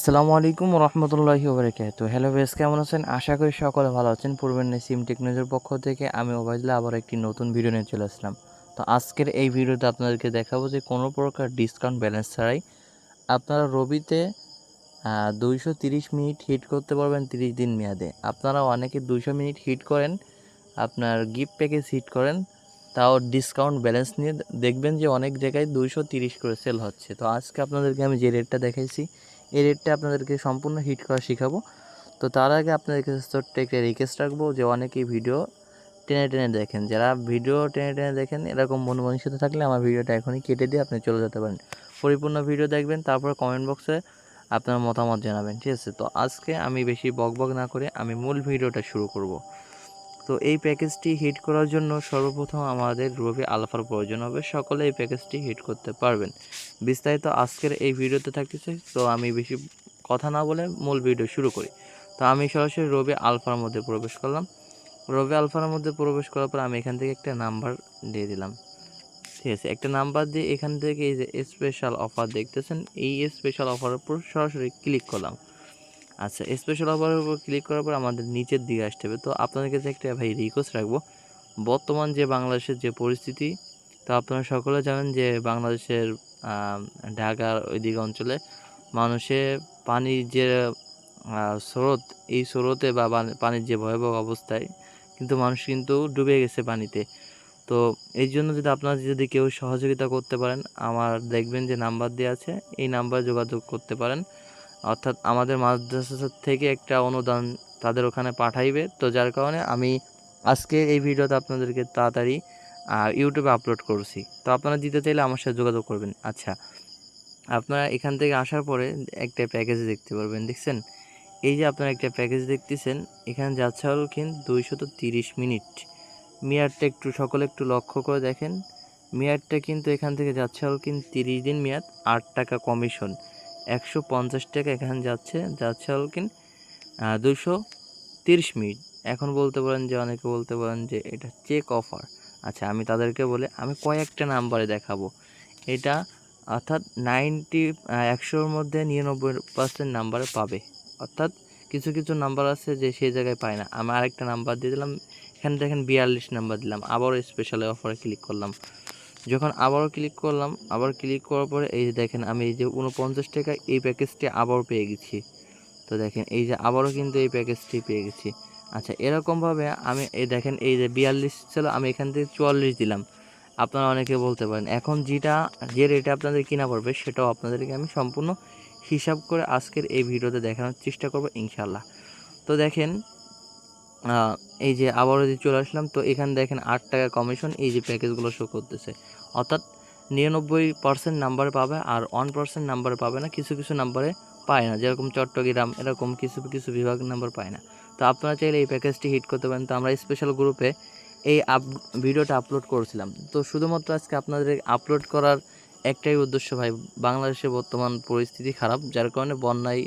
আসসালামু আলাইকুম রহমতুল্লাহি ওবরাকাত হ্যালো বেস কেমন আছেন? আশা করি সকলে ভালো আছেন। পূর্বের সিম টেকনোলজির পক্ষ থেকে আমি ওবায়দুল্লাহ আবার একটি নতুন ভিডিও নিয়ে চলে আসলাম। তো আজকের এই ভিডিওতে আপনাদেরকে দেখাবো যে কোনো প্রকার ডিসকাউন্ট ব্যালেন্স ছাড়াই আপনারা রবিতে দুইশো মিনিট হিট করতে পারবেন তিরিশ দিন মেয়াদে। আপনারা অনেকে দুইশো মিনিট হিট করেন, আপনার গিফট প্যাকেজ হিট করেন, তাও ডিসকাউন্ট ব্যালেন্স নিয়ে দেখবেন যে অনেক জায়গায় দুইশো করে সেল হচ্ছে। তো আজকে আপনাদেরকে আমি যে রেটটা দেখাইছি এই রেটটা আপনাদেরকে সম্পূর্ণ হিট করা শেখাবো। তো তার আগে আপনাদের কাছে একটা রিকোয়েস্ট রাখব যে অনেকেই ভিডিও টেনে টেনে দেখেন। যারা ভিডিও টেনে টেনে দেখেন, এরকম মন মানসিকতা থাকলে আমার ভিডিওটা এখনই কেটে দিয়ে আপনি চলে যেতে পারেন। পরিপূর্ণ ভিডিও দেখবেন, তারপর কমেন্ট বক্সে আপনার মতামত জানাবেন, ঠিক আছে? তো আজকে আমি বেশি বক বক না করে আমি মূল ভিডিওটা শুরু করব। তো এই প্যাকেজটি হিট করার জন্য সর্বপ্রথম আমাদের রবি আলফার প্রয়োজন হবে। সকলে এই প্যাকেজটি হিট করতে পারবেন। বিস্তারিত আজকের এই ভিডিওতে থাকতেছে, তো আমি বেশি কথা না বলে মূল ভিডিও শুরু করি। তো আমি সরাসরি রবি আলফার মধ্যে প্রবেশ করলাম। রবি আলফার মধ্যে প্রবেশ করার পর আমি এখান থেকে একটা নাম্বার দিয়ে দিলাম। ঠিক আছে, একটা নাম্বার দিয়ে এখান থেকে এই যে স্পেশাল অফার দেখতেছেন, এই স্পেশাল অফারের উপর সরাসরি ক্লিক করলাম। আচ্ছা স্পেশাল অফারের উপর ক্লিক করার পর আমাদের নিচের দিকে আসতে হবে। তো আপনাদের কাছে একটা ভাই রিকোয়েস্ট রাখব। বর্তমান যে বাংলাদেশের যে পরিস্থিতি, তো আপনারা সকলে জানেন যে বাংলাদেশের ঢাকার ওইদিকে অঞ্চলে মানুষের পানির যে স্রোত, এই স্রোতে বা পানির যে ভয়াবহ অবস্থায় কিন্তু মানুষ কিন্তু ডুবে গেছে পানিতে। তো এই জন্য যদি আপনারা যদি কেউ সহযোগিতা করতে পারেন, আমার দেখবেন যে নাম্বার দেওয়া আছে, এই নাম্বার যোগাযোগ করতে পারেন। অর্থাৎ আমাদের মাদ্রাসা থেকে একটা অনুদান তাদের ওখানে পাঠাইবে। তো যার কারণে আমি আজকে এই ভিডিওতে আপনাদেরকে তাড়াতাড়ি ইউটিউবে আপলোড করছি। তো আপনারা দিতে চাইলে আমার সাথে যোগাযোগ করবেন। আচ্ছা আপনারা এখান থেকে আসার পরে একটা প্যাকেজ দেখতে পারবেন, দেখছেন? এই যে আপনারা একটা প্যাকেজ দেখতেছেন, এখানে যাচ্ছে হল কিন্তু দুইশত তিরিশ মিনিট। মেয়াদটা একটু, সকলে একটু লক্ষ্য করে দেখেন। মেয়াদটা কিন্তু এখান থেকে যাচ্ছে হল কিন্তু তিরিশ দিন মেয়াদ, আট টাকা কমিশন একশো পঞ্চাশ টাকা এখানে যাচ্ছে যাচ্ছে হল কিন দুশো তিরিশ মিনিট। এখন বলতে পারেন যে, অনেকে বলতে পারেন যে, এটা চেক অফার আচ্ছা আমি তাদেরকে বলে, আমি কয়েকটা নাম্বারে দেখাবো। এটা অর্থাৎ নাইনটি একশোর মধ্যে নিরানব্বই পার্সেন্ট নাম্বারে পাবে। অর্থাৎ কিছু কিছু নাম্বার আছে যে সেই জায়গায় পায় না। আমি আরেকটা নাম্বার দিয়ে দিলাম। এখানে দেখেন বিয়াল্লিশ নাম্বার দিলাম। আবারও স্পেশাল অফারে ক্লিক করলাম। যখন আবারও ক্লিক করলাম, আবার ক্লিক করার পরে এই যে দেখেন আমি এই যে উনপঞ্চাশ টাকা এই প্যাকেজটি আবারও পেয়ে গেছি। তো দেখেন এই যে আবারও কিন্তু এই প্যাকেজটি পেয়ে গেছি। আচ্ছা এরকমভাবে আমি এই দেখেন এই যে বিয়াল্লিশ ছিল, আমি এখান থেকে চুয়াল্লিশ দিলাম। আপনারা অনেকে বলতে পারেন, এখন যেটা, যে রেটে আপনাদের কিনা পড়বে সেটাও আপনাদেরকে আমি সম্পূর্ণ হিসাব করে আজকের এই ভিডিওতে দেখানোর চেষ্টা করব ইনশাল্লাহ তো দেখেন এই যে আবারও যে চলে আসলাম, তো এখানে দেখেন আট টাকা কমিশন এই যে প্যাকেজগুলো শো করতেছে। অর্থাৎ নিরানব্বই পার্সেন্ট নাম্বার পাবে আর ওয়ান পার্সেন্ট নাম্বারে পাবে না, কিছু কিছু নাম্বারে পায় না। যেরকম চট্টগ্রাম, এরকম কিছু কিছু বিভাগ নাম্বার পায় না। তো আপনারা চাইলে এই প্যাকেজটি হিট করতে পারেন। তো আমরা স্পেশাল গ্রুপে এই আপ ভিডিওটা আপলোড করেছিলাম। তো শুধুমাত্র আজকে আপনাদের আপলোড করার একটাই উদ্দেশ্য ভাই বাংলাদেশে বর্তমান পরিস্থিতি খারাপ, যার কারণে বন্যায়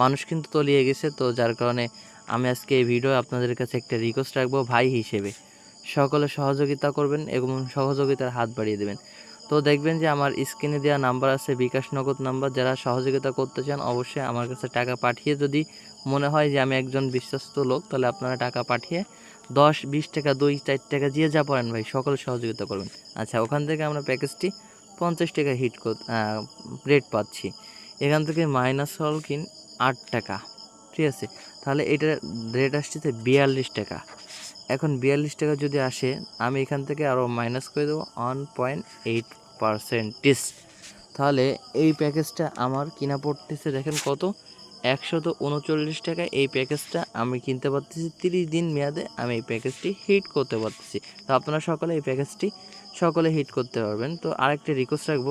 মানুষ কিন্তু তলিয়ে গেছে, তো যার কারণে আমি আজকে এই ভিডিও আপনাদের কাছে একটা রিকোয়েস্ট রাখব ভাই হিসেবে। সকলে সহযোগিতা করবেন এবং সহযোগিতার হাত বাড়িয়ে দেবেন। তো দেখবেন যে আমার স্ক্রিনে দেওয়া নাম্বার আছে, বিকাশ নগদ নাম্বার যারা সহযোগিতা করতে চান অবশ্যই আমার কাছে টাকা পাঠিয়ে, যদি মনে হয় যে আমি একজন বিশ্বস্ত লোক, তাহলে আপনারা টাকা পাঠিয়ে দশ, বিশ টাকা, দুই, চার টাকা দিয়ে যা পারেন ভাই, সকলে সহযোগিতা করবেন। আচ্ছা ওখান থেকে আমরা প্যাকেজটি পঞ্চাশ টাকা হিট রেট পাচ্ছি। এখান থেকে মাইনাস হল কিন আট টাকা, ঠিক আছে? তাহলে এটার রেট আসছে বিয়াল্লিশ টাকা। এখন বিয়াল্লিশ টাকা যদি আসে, আমি এখান থেকে আরও মাইনাস করে দেবো ওয়ান পয়েন্ট এইট পারসেন্টেজ তাহলে এই প্যাকেজটা আমার কিনা পড়তেছে দেখেন কত? একশত উনচল্লিশ টাকা এই প্যাকেজটা আমি কিনতে পারতেছি, তিরিশ দিন মেয়াদে আমি এই প্যাকেজটি হিট করতে পারতেছি। তো আপনারা সকলে এই প্যাকেজটি সকলে হিট করতে পারবেন। তো আরেকটা রিকোয়েস্ট রাখব।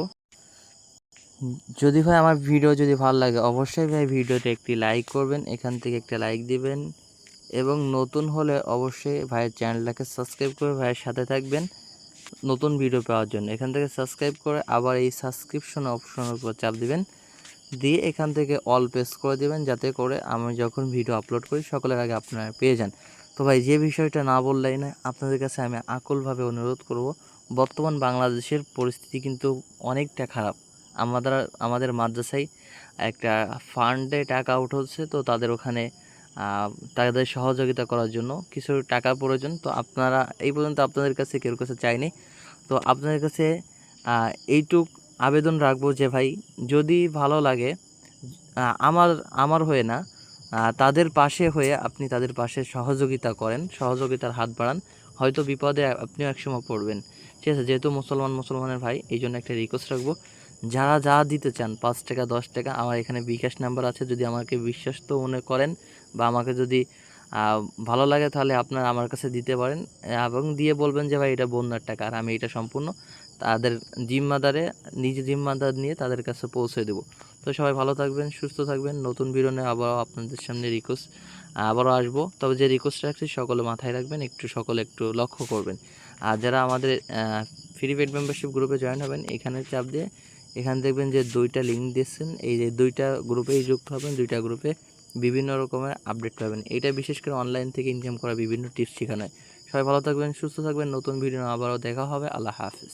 যদি ভাই আমার ভিডিও যদি ভালো লাগে, অবশ্যই ভাই ভিডিওতে একটি লাইক করবেন, এখান থেকে একটা লাইক দিবেন এবং নতুন হলে অবশ্যই ভাইয়ের চ্যানেলটাকে সাবস্ক্রাইব করে ভাইয়ের সাথে থাকবেন নতুন ভিডিও পাওয়ার জন্য। এখান থেকে সাবস্ক্রাইব করে আবার এই সাবস্ক্রিপশন অপশনের উপর চাপ দিবেন, দিয়ে এখান থেকে অল প্রেস করে দেবেন, যাতে করে আমি যখন ভিডিও আপলোড করি সকলের আগে আপনারা পেয়ে যান। তো ভাই যে বিষয়টা না বললেই না আপনাদের কাছে আমি আকুলভাবে অনুরোধ করব, বর্তমান বাংলাদেশের পরিস্থিতি কিন্তু অনেকটা খারাপ। আমাদের আমাদের মাদ্রাসায় একটা ফান্ডে টাকা আউট হচ্ছে, তো তাদের ওখানে তাদের সহযোগিতা করার জন্য কিছু টাকার প্রয়োজন। তো আপনারা, এই পর্যন্ত আপনাদের কাছে কেউ কাছে চাইনি তো আপনাদের কাছে এইটুক আবেদন রাখব যে ভাই, যদি ভালো লাগে আমার আমার হয়ে না তাদের পাশে হয়ে আপনি তাদের পাশে সহযোগিতা করেন, সহযোগিতার হাত বাড়ান। হয়তো বিপদে আপনিও একসময় পড়বেন। ঠিক আছে, যেহেতু মুসলমান, মুসলমানের ভাই এই জন্য একটা রিকোয়েস্ট রাখব। যারা যা দিতে চান, পাঁচ টাকা, দশ টাকা, আমার এখানে বিকাশ নাম্বার আছে, যদি আমাকে বিশ্বাস তো মনে করেন বা আমাকে যদি ভালো লাগে তাহলে আপনারা আমার কাছে দিতে পারেন, এবং দিয়ে বলবেন যে, ভাই, এটা বন্যার টাকা আর আমি এটা সম্পূর্ণ তাদের জিম্মাদারে, নিজে জিম্মাদার নিয়ে তাদের কাছে পৌঁছে দেবো। তো সবাই ভালো থাকবেন, সুস্থ থাকবেন। নতুন বিরনে আবারও আপনাদের সামনে রিকোয়েস্ট আবারও আসব। তবে যে রিকোয়েস্ট রাখছি, সকলে মাথায় রাখবেন, একটু সকলে একটু লক্ষ্য করবেন। আর যারা আমাদের ফ্রি পেড মেম্বারশিপ গ্রুপে জয়েন হবেন, এখানে চাপ দিয়ে এখানে দেখবেন যে দুইটা লিঙ্ক দিচ্ছেন এই যে দুইটা গ্রুপেই যুক্ত হবেন, দুইটা গ্রুপে বিভিন্ন রকমের আপডেট পাবেন। এটা বিশেষ করে অনলাইন থেকে ইনকাম করা বিভিন্ন টিপস শেখানো হয়। সবাই ভালো থাকবেন, সুস্থ থাকবেন। নতুন ভিডিও আবারও দেখা হবে। আল্লাহ হাফিজ।